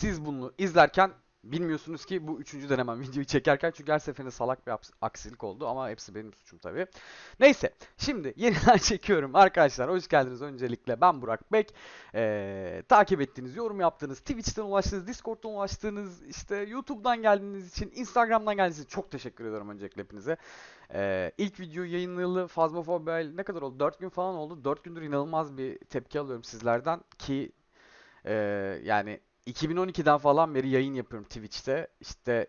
Siz bunu izlerken bilmiyorsunuz ki bu üçüncü denemem videoyu çekerken çünkü her seferinde salak bir aks- aksilik oldu ama hepsi benim suçum tabii. Neyse şimdi yeniden çekiyorum arkadaşlar hoş geldiniz öncelikle ben Burak Bek. Ee, takip ettiğiniz, yorum yaptığınız, Twitch'ten ulaştığınız, Discord'dan ulaştığınız, işte YouTube'dan geldiğiniz için, Instagram'dan geldiğiniz için çok teşekkür ediyorum öncelikle hepinize. Ee, ilk video yayınlayalı Phasmophobia ne kadar oldu? 4 gün falan oldu. 4 gündür inanılmaz bir tepki alıyorum sizlerden ki e, yani 2012'den falan beri yayın yapıyorum Twitch'te. İşte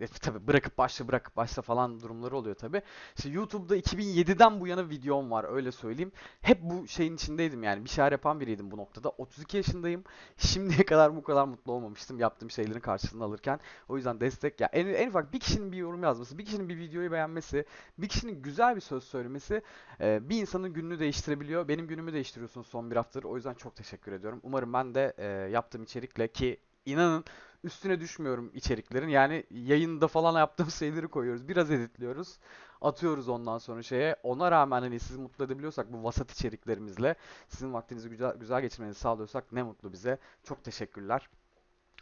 e, tabii bırakıp başla bırakıp başla falan durumları oluyor tabii. İşte YouTube'da 2007'den bu yana videom var öyle söyleyeyim. Hep bu şeyin içindeydim yani bir şeyler yapan biriydim bu noktada. 32 yaşındayım. Şimdiye kadar bu kadar mutlu olmamıştım yaptığım şeylerin karşılığını alırken. O yüzden destek ya en, en ufak bir kişinin bir yorum yazması, bir kişinin bir videoyu beğenmesi, bir kişinin güzel bir söz söylemesi e, bir insanın gününü değiştirebiliyor. Benim günümü değiştiriyorsunuz son bir haftadır. O yüzden çok teşekkür ediyorum. Umarım ben de e, yaptığım içerikle ki inanın üstüne düşmüyorum içeriklerin. Yani yayında falan yaptığım şeyleri koyuyoruz. Biraz editliyoruz. Atıyoruz ondan sonra şeye. Ona rağmen hani sizi mutlu edebiliyorsak bu vasat içeriklerimizle sizin vaktinizi güzel, güzel geçirmenizi sağlıyorsak ne mutlu bize. Çok teşekkürler.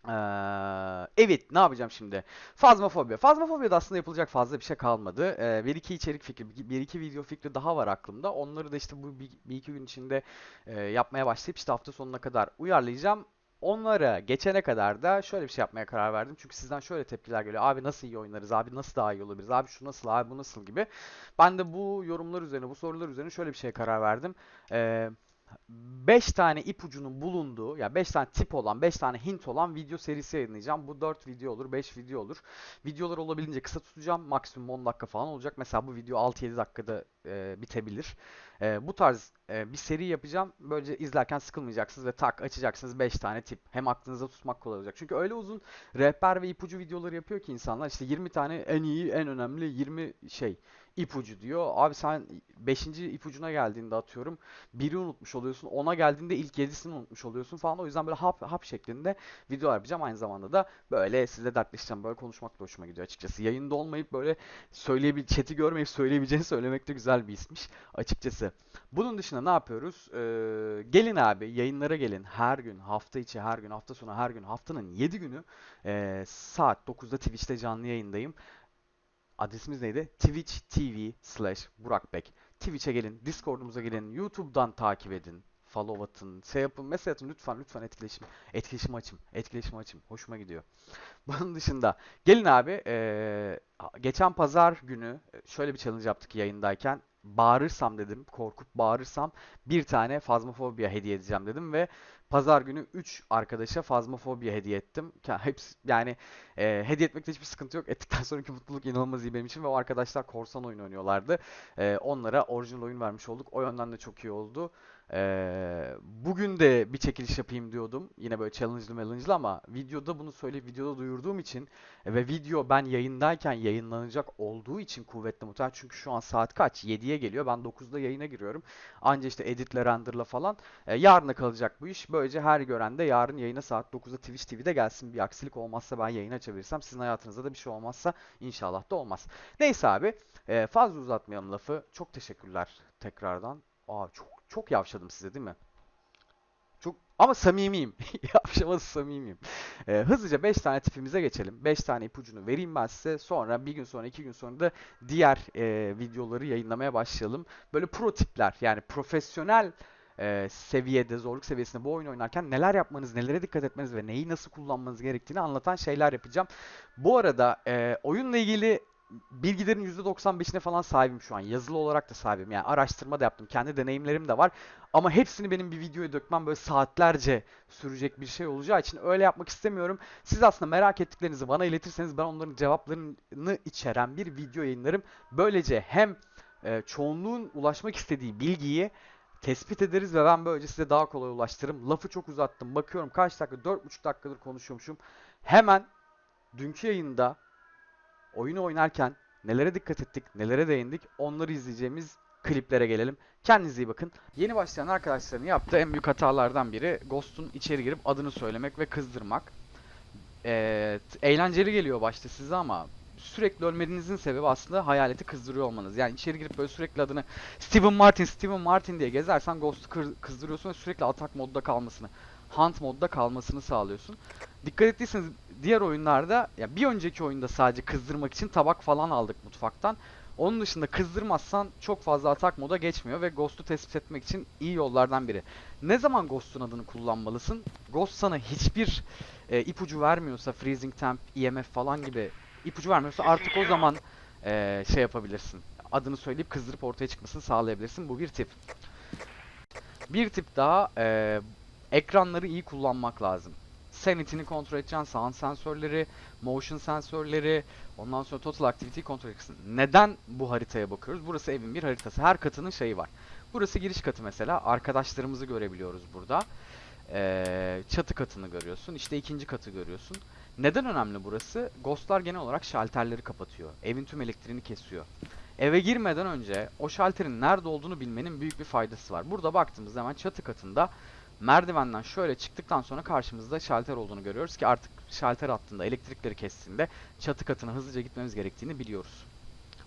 Ee, evet ne yapacağım şimdi? Fazmafobia. Fazmafobiya'da aslında yapılacak fazla bir şey kalmadı. Ee, bir iki içerik fikri, bir iki video fikri daha var aklımda. Onları da işte bu bir, bir iki gün içinde e, yapmaya başlayıp işte hafta sonuna kadar uyarlayacağım. Onlara geçene kadar da şöyle bir şey yapmaya karar verdim. Çünkü sizden şöyle tepkiler geliyor. Abi nasıl iyi oynarız? Abi nasıl daha iyi olabiliriz? Abi şu nasıl? Abi bu nasıl gibi. Ben de bu yorumlar üzerine, bu sorular üzerine şöyle bir şeye karar verdim. Ee, 5 tane ipucunun bulunduğu ya 5 tane tip olan 5 tane hint olan video serisi yayınlayacağım. Bu 4 video olur 5 video olur. Videolar olabildiğince kısa tutacağım. Maksimum 10 dakika falan olacak. Mesela bu video 6-7 dakikada e, bitebilir. E, bu tarz e, bir seri yapacağım. Böylece izlerken sıkılmayacaksınız ve tak açacaksınız 5 tane tip. Hem aklınızda tutmak kolay olacak. Çünkü öyle uzun rehber ve ipucu videoları yapıyor ki insanlar. İşte 20 tane en iyi, en önemli 20 şey ipucu diyor. Abi sen 5. ipucuna geldiğinde atıyorum biri unutmuş oluyorsun. Ona geldiğinde ilk 7'sini unutmuş oluyorsun falan. O yüzden böyle hap hap şeklinde video yapacağım. Aynı zamanda da böyle sizle dertleşeceğim. Böyle konuşmak da hoşuma gidiyor açıkçası. Yayında olmayıp böyle söyleyebil chat'i görmeyip söyleyebileceğini söylemek de güzel bir ismiş açıkçası. Bunun dışında ne yapıyoruz? Ee, gelin abi yayınlara gelin. Her gün, hafta içi her gün, hafta sonu her gün, haftanın 7 günü ee, saat 9'da Twitch'te canlı yayındayım. Adresimiz neydi? Twitch TV slash Burak Bek. Twitch'e gelin, Discord'umuza gelin, YouTube'dan takip edin. Follow atın, şey yapın, mesaj atın lütfen lütfen etkileşim. Etkileşim açım, etkileşim açım. Hoşuma gidiyor. Bunun dışında gelin abi eee, geçen pazar günü şöyle bir challenge yaptık yayındayken. Bağırırsam dedim, korkup bağırırsam bir tane fazmafobia hediye edeceğim dedim ve pazar günü 3 arkadaşa fazmafobia hediye ettim. Ka- Hepsi yani e, hediye etmekte hiçbir sıkıntı yok. Ettikten sonraki mutluluk inanılmaz iyi benim için ve o arkadaşlar korsan oyun oynuyorlardı. E, onlara orijinal oyun vermiş olduk. O yönden de çok iyi oldu. E, bugün de bir çekiliş yapayım diyordum. Yine böyle challenge'lı challenge'lı ama videoda bunu söyleyip videoda duyurduğum için e, ve video ben yayındayken yayınlanacak olduğu için kuvvetli muhtemelen. Çünkü şu an saat kaç? 7'ye geliyor. Ben 9'da yayına giriyorum. Anca işte editle renderla falan. E, yarına kalacak bu iş. Böylece her gören de yarın yayına saat 9'da Twitch TV'de gelsin. Bir aksilik olmazsa ben yayın açabilirsem sizin hayatınızda da bir şey olmazsa inşallah da olmaz. Neyse abi e, fazla uzatmayalım lafı. Çok teşekkürler tekrardan. Aa çok çok yavşadım size değil mi? Çok ama samimiyim. Yavşaması samimiyim. E, hızlıca 5 tane tipimize geçelim. 5 tane ipucunu vereyim ben size. Sonra bir gün sonra iki gün sonra da diğer e, videoları yayınlamaya başlayalım. Böyle pro tipler yani profesyonel e, seviyede, zorluk seviyesinde bu oyunu oynarken neler yapmanız, nelere dikkat etmeniz ve neyi nasıl kullanmanız gerektiğini anlatan şeyler yapacağım. Bu arada e, oyunla ilgili bilgilerin %95'ine falan sahibim şu an. Yazılı olarak da sahibim. Yani araştırma da yaptım. Kendi deneyimlerim de var. Ama hepsini benim bir videoya dökmem böyle saatlerce sürecek bir şey olacağı için öyle yapmak istemiyorum. Siz aslında merak ettiklerinizi bana iletirseniz ben onların cevaplarını içeren bir video yayınlarım. Böylece hem e, çoğunluğun ulaşmak istediği bilgiyi tespit ederiz ve ben böylece size daha kolay ulaştırırım. Lafı çok uzattım. Bakıyorum kaç dakika? 4,5 dakikadır konuşuyormuşum. Hemen dünkü yayında oyunu oynarken nelere dikkat ettik, nelere değindik onları izleyeceğimiz kliplere gelelim. Kendinize iyi bakın. Yeni başlayan arkadaşların yaptığı en büyük hatalardan biri Ghost'un içeri girip adını söylemek ve kızdırmak. Ee, eğlenceli geliyor başta size ama sürekli ölmenizin sebebi aslında hayaleti kızdırıyor olmanız. Yani içeri girip böyle sürekli adını Steven Martin, Steven Martin diye gezersen Ghost'u kızdırıyorsun ve sürekli atak modda kalmasını, hunt modda kalmasını sağlıyorsun. Dikkat ettiyseniz diğer oyunlarda ya bir önceki oyunda sadece kızdırmak için tabak falan aldık mutfaktan. Onun dışında kızdırmazsan çok fazla atak moda geçmiyor ve Ghost'u tespit etmek için iyi yollardan biri. Ne zaman Ghost'un adını kullanmalısın? Ghost sana hiçbir e, ipucu vermiyorsa, Freezing Temp, EMF falan gibi ipucu vermiyorsa artık o zaman e, şey yapabilirsin. Adını söyleyip kızdırıp ortaya çıkmasını sağlayabilirsin. Bu bir tip. Bir tip daha e, ekranları iyi kullanmak lazım. Sanity'ni kontrol edeceksin, sound sensörleri, motion sensörleri, ondan sonra total activity'yi kontrol edeceksin. Neden bu haritaya bakıyoruz? Burası evin bir haritası. Her katının şeyi var. Burası giriş katı mesela. Arkadaşlarımızı görebiliyoruz burada. Ee, çatı katını görüyorsun. İşte ikinci katı görüyorsun. Neden önemli burası? Ghostlar genel olarak şalterleri kapatıyor. Evin tüm elektriğini kesiyor. Eve girmeden önce o şalterin nerede olduğunu bilmenin büyük bir faydası var. Burada baktığımızda hemen çatı katında merdivenden şöyle çıktıktan sonra karşımızda şalter olduğunu görüyoruz ki artık şalter attığında elektrikleri kestiğinde çatı katına hızlıca gitmemiz gerektiğini biliyoruz.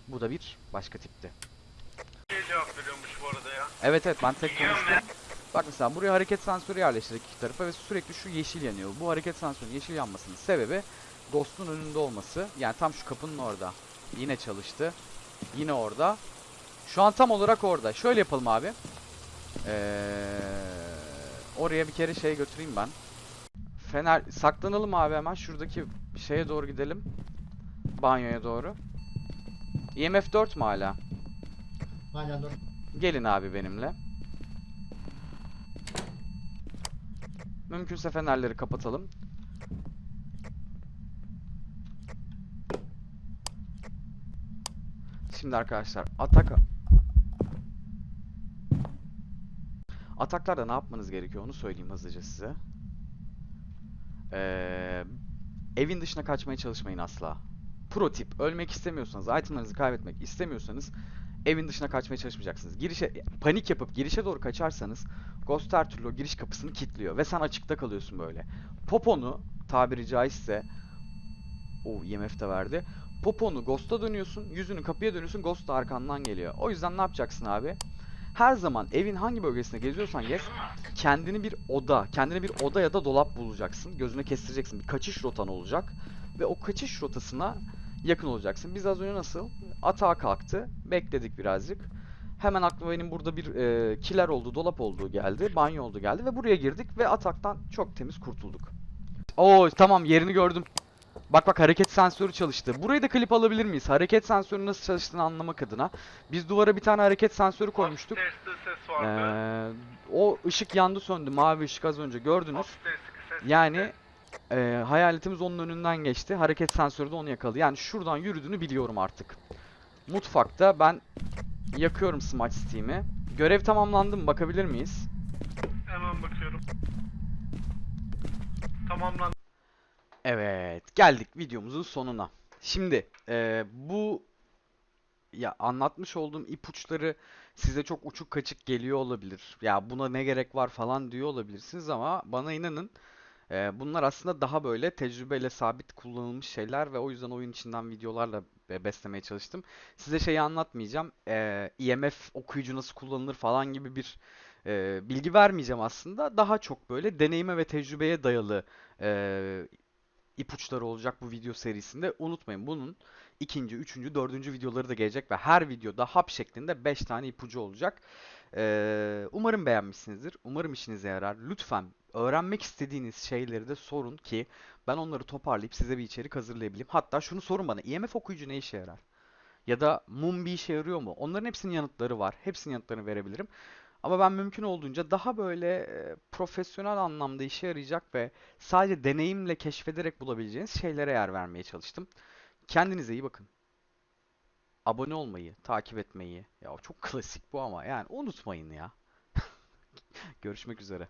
Bu da bir başka tipti. Şey cevap veriyormuş bu arada ya. Evet evet ben tek konuştum. Bak mesela buraya hareket sensörü yerleştirdik iki tarafa ve sürekli şu yeşil yanıyor. Bu hareket sensörünün yeşil yanmasının sebebi Ghost'un önünde olması. Yani tam şu kapının orada. Yine çalıştı. Yine orada. Şu an tam olarak orada. Şöyle yapalım abi. Ee, oraya bir kere şey götüreyim ben. Fener saklanalım abi hemen şuradaki şeye doğru gidelim. Banyoya doğru. IMF 4 mu hala? Aynen dur. Gelin abi benimle. Mümkünse fenerleri kapatalım. Şimdi arkadaşlar atak Ataklarda ne yapmanız gerekiyor onu söyleyeyim hızlıca size. Ee, evin dışına kaçmaya çalışmayın asla. Pro tip ölmek istemiyorsanız, itemlarınızı kaybetmek istemiyorsanız evin dışına kaçmaya çalışmayacaksınız. Girişe panik yapıp girişe doğru kaçarsanız Ghost her türlü giriş kapısını kilitliyor ve sen açıkta kalıyorsun böyle. Poponu tabiri caizse o IMF de verdi. Poponu Ghost'a dönüyorsun, yüzünü kapıya dönüyorsun, Ghost da arkandan geliyor. O yüzden ne yapacaksın abi? Her zaman evin hangi bölgesinde geziyorsan gez, kendini bir oda, kendine bir oda ya da dolap bulacaksın. Gözüne kestireceksin. Bir kaçış rotan olacak ve o kaçış rotasına yakın olacaksın. Biz az önce nasıl? Atağa kalktı. Bekledik birazcık. Hemen aklıma benim burada bir e, kiler olduğu, dolap olduğu geldi. Banyo olduğu geldi ve buraya girdik ve ataktan çok temiz kurtulduk. Oo tamam yerini gördüm. Bak bak hareket sensörü çalıştı. Burayı da klip alabilir miyiz? Hareket sensörü nasıl çalıştığını anlamak adına. Biz duvara bir tane hareket sensörü koymuştuk. Ee, o ışık yandı söndü. Mavi ışık az önce gördünüz. Yani e, hayaletimiz onun önünden geçti. Hareket sensörü de onu yakaladı. Yani şuradan yürüdüğünü biliyorum artık. Mutfakta ben yakıyorum Smart Steam'i. Görev tamamlandı mı? Bakabilir miyiz? Hemen bakıyorum. Tamamlandı. Evet, geldik videomuzun sonuna. Şimdi e, bu ya anlatmış olduğum ipuçları size çok uçuk kaçık geliyor olabilir. Ya buna ne gerek var falan diyor olabilirsiniz ama bana inanın e, bunlar aslında daha böyle tecrübeyle sabit kullanılmış şeyler ve o yüzden oyun içinden videolarla be- beslemeye çalıştım. Size şeyi anlatmayacağım. E, IMF okuyucu nasıl kullanılır falan gibi bir e, bilgi vermeyeceğim aslında. Daha çok böyle deneyime ve tecrübeye dayalı e, ipuçları olacak bu video serisinde. Unutmayın bunun ikinci, üçüncü, dördüncü videoları da gelecek ve her videoda hap şeklinde 5 tane ipucu olacak. Ee, umarım beğenmişsinizdir. Umarım işinize yarar. Lütfen öğrenmek istediğiniz şeyleri de sorun ki ben onları toparlayıp size bir içerik hazırlayabileyim. Hatta şunu sorun bana. IMF okuyucu ne işe yarar? Ya da mum bir işe yarıyor mu? Onların hepsinin yanıtları var. Hepsinin yanıtlarını verebilirim. Ama ben mümkün olduğunca daha böyle profesyonel anlamda işe yarayacak ve sadece deneyimle keşfederek bulabileceğiniz şeylere yer vermeye çalıştım. Kendinize iyi bakın. Abone olmayı, takip etmeyi. Ya çok klasik bu ama yani unutmayın ya. Görüşmek üzere.